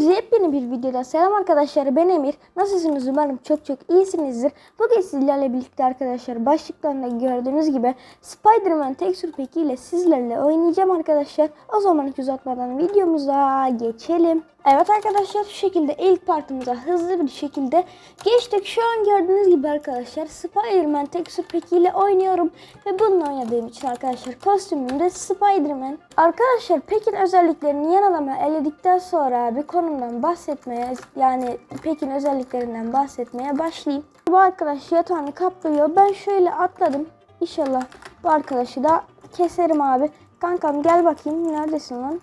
Hepinize yepyeni bir videoda selam arkadaşlar ben Emir. Nasılsınız umarım çok çok iyisinizdir. Bugün sizlerle birlikte arkadaşlar başlıklarında gördüğünüz gibi Spider-Man Texture Pack ile sizlerle oynayacağım arkadaşlar. O zaman hiç uzatmadan videomuza geçelim. Evet arkadaşlar şu şekilde ilk partımıza hızlı bir şekilde geçtik. Şu an gördüğünüz gibi arkadaşlar Spider-Man Pack ile oynuyorum. Ve bununla oynadığım için arkadaşlar kostümüm de Spider-Man. Arkadaşlar Pekin özelliklerini yanılama eledikten sonra bir konumdan bahsetmeye yani Pekin özelliklerinden bahsetmeye başlayayım. Bu arkadaş yatağını kaplıyor. Ben şöyle atladım. İnşallah bu arkadaşı da keserim abi. Kankam gel bakayım neredesin lan?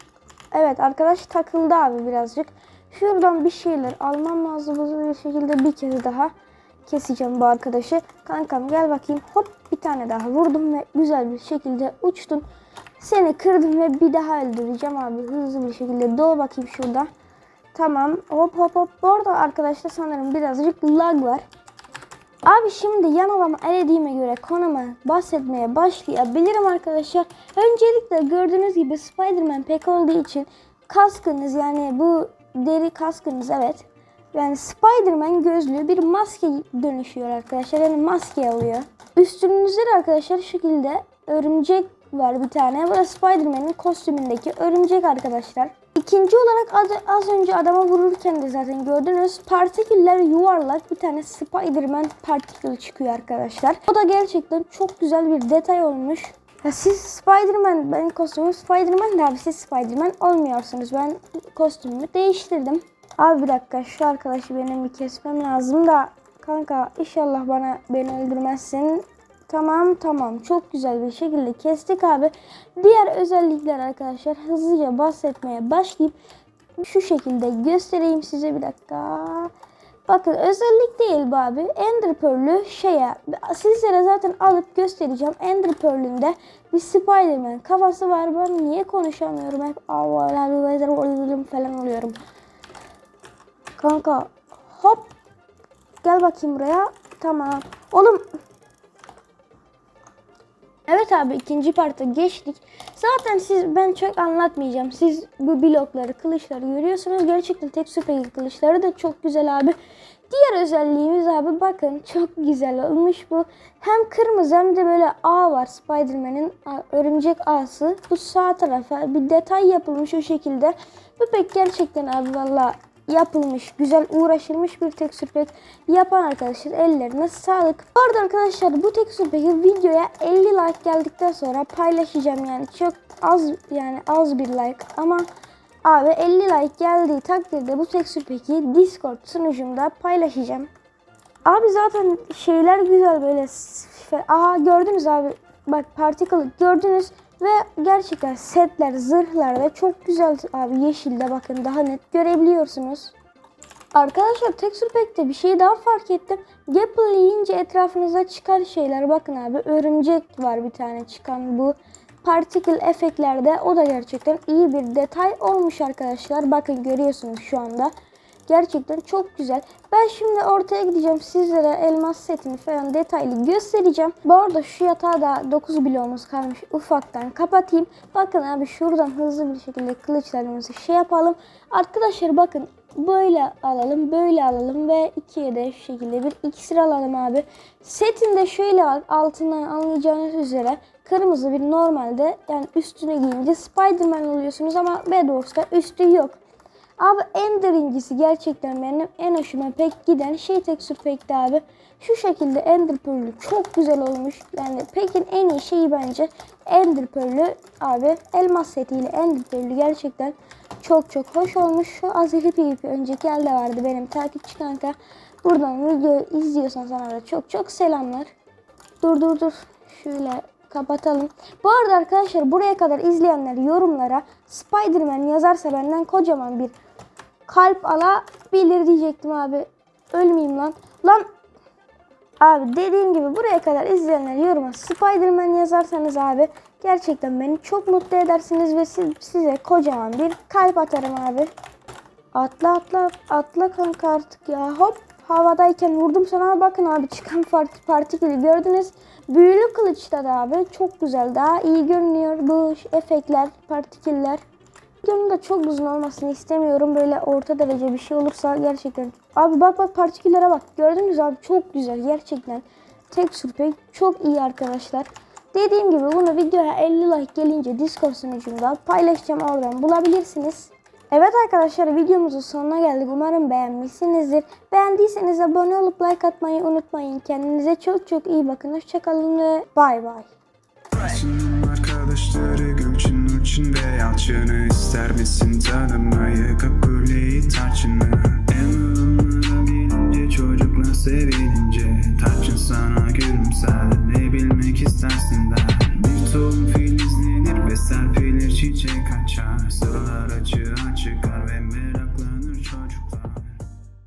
Evet arkadaş takıldı abi birazcık. Şuradan bir şeyler almam lazım hızlı bir şekilde bir kez daha keseceğim bu arkadaşı. Kankam gel bakayım. Hop bir tane daha vurdum ve güzel bir şekilde uçtun. Seni kırdım ve bir daha öldüreceğim abi hızlı bir şekilde. Doğ bakayım şurada. Tamam hop hop hop. Bu arada arkadaşlar sanırım birazcık lag var. Abi şimdi yan alama elediğime göre konuma bahsetmeye başlayabilirim arkadaşlar. Öncelikle gördüğünüz gibi Spider-Man pek olduğu için kaskınız yani bu deri kaskınız evet. Yani Spider-Man gözlüğü bir maske dönüşüyor arkadaşlar. Yani maske alıyor. Üstünüzde de arkadaşlar şu şekilde örümcek var bir tane. Bu da Spider-Man'in kostümündeki örümcek arkadaşlar. İkinci olarak az, az önce adama vururken de zaten gördünüz. Partiküller yuvarlak bir tane Spider-Man partikül çıkıyor arkadaşlar. O da gerçekten çok güzel bir detay olmuş. Ya siz Spider-Man, benim kostümüm Spider-Man de abi siz Spider-Man olmuyorsunuz. Ben kostümümü değiştirdim. Abi bir dakika şu arkadaşı benim bir kesmem lazım da kanka inşallah bana beni öldürmezsin. Tamam tamam çok güzel bir şekilde kestik abi. Diğer özellikler arkadaşlar hızlıca bahsetmeye başlayayım. Şu şekilde göstereyim size bir dakika. Bakın özellik değil bu abi. Ender Pearl'ü şeye sizlere zaten alıp göstereceğim. Ender Pearl'ünde bir Spider-Man kafası var. Ben niye konuşamıyorum hep falan oluyorum. Kanka hop gel bakayım buraya. Tamam. Oğlum Evet abi ikinci parta geçtik. Zaten siz ben çok anlatmayacağım. Siz bu blokları, kılıçları görüyorsunuz. Gerçekten tek süper kılıçları da çok güzel abi. Diğer özelliğimiz abi bakın çok güzel olmuş bu. Hem kırmızı hem de böyle ağ var Spider-Man'in örümcek ağası. Bu sağ tarafa bir detay yapılmış o şekilde. Bu pek gerçekten abi valla yapılmış, güzel uğraşılmış bir tekstür pack yapan arkadaşlar ellerine sağlık. Bu arada arkadaşlar bu tekstür pack'i videoya 50 like geldikten sonra paylaşacağım yani çok az yani az bir like ama abi 50 like geldiği takdirde bu tekstür pack'i Discord sunucumda paylaşacağım. Abi zaten şeyler güzel böyle aha gördünüz abi bak particle gördünüz ve gerçekten setler, zırhlar da çok güzel abi yeşilde bakın daha net görebiliyorsunuz. Arkadaşlar Texture Pack'te bir şey daha fark ettim. Gapple yiyince etrafınıza çıkan şeyler bakın abi örümcek var bir tane çıkan bu particle efektlerde o da gerçekten iyi bir detay olmuş arkadaşlar. Bakın görüyorsunuz şu anda. Gerçekten çok güzel. Ben şimdi ortaya gideceğim. Sizlere elmas setini falan detaylı göstereceğim. Bu arada şu yatağı da 9 bloğumuz kalmış. Ufaktan kapatayım. Bakın abi şuradan hızlı bir şekilde kılıçlarımızı şey yapalım. Arkadaşlar bakın böyle alalım, böyle alalım ve ikiye de şu şekilde bir iksir alalım abi. Setinde şöyle var altından anlayacağınız üzere kırmızı bir normalde yani üstüne giyince Spiderman oluyorsunuz ama Bedwars'ta üstü yok. Abi Ender incisi gerçekten benim en hoşuma pek giden şey tekstür pekti abi. Şu şekilde Ender Pearl'ü çok güzel olmuş. Yani pekin en iyi şeyi bence Ender Pearl'ü abi. Elmas setiyle Ender Pearl'ü gerçekten çok çok hoş olmuş. Şu Azeri PvP önceki elde vardı benim takipçi kanka. Buradan video izliyorsan sana da çok çok selamlar. Dur dur dur. Şöyle kapatalım. Bu arada arkadaşlar buraya kadar izleyenler yorumlara Spider-Man yazarsa benden kocaman bir kalp alabilir diyecektim abi. Ölmeyeyim lan. Lan abi dediğim gibi buraya kadar izleyenler yoruma Spider-Man yazarsanız abi gerçekten beni çok mutlu edersiniz ve siz, size kocaman bir kalp atarım abi. Atla atla atla kanka artık ya hop havadayken vurdum sana bakın abi çıkan partikülü gördünüz. Büyülü kılıçta da abi çok güzel daha iyi görünüyor bu efektler partiküller. Videonun da çok uzun olmasını istemiyorum. Böyle orta derece bir şey olursa gerçekten. Abi bak bak partiküllere bak. Gördünüz abi çok güzel gerçekten. Texture pack çok iyi arkadaşlar. Dediğim gibi bunu videoya 50 like gelince Discord sunucumda paylaşacağım oradan bulabilirsiniz. Evet arkadaşlar videomuzun sonuna geldik. Umarım beğenmişsinizdir. Beğendiyseniz abone olup like atmayı unutmayın. Kendinize çok çok iyi bakın. Hoşçakalın ve bay bay. Gülçin Nurçin ve Yalçın'ı ister misin? Tanımayı Kapıleyi tarçını. En ılımlı bilince çocukla sevinince Tarçın sana gülümser.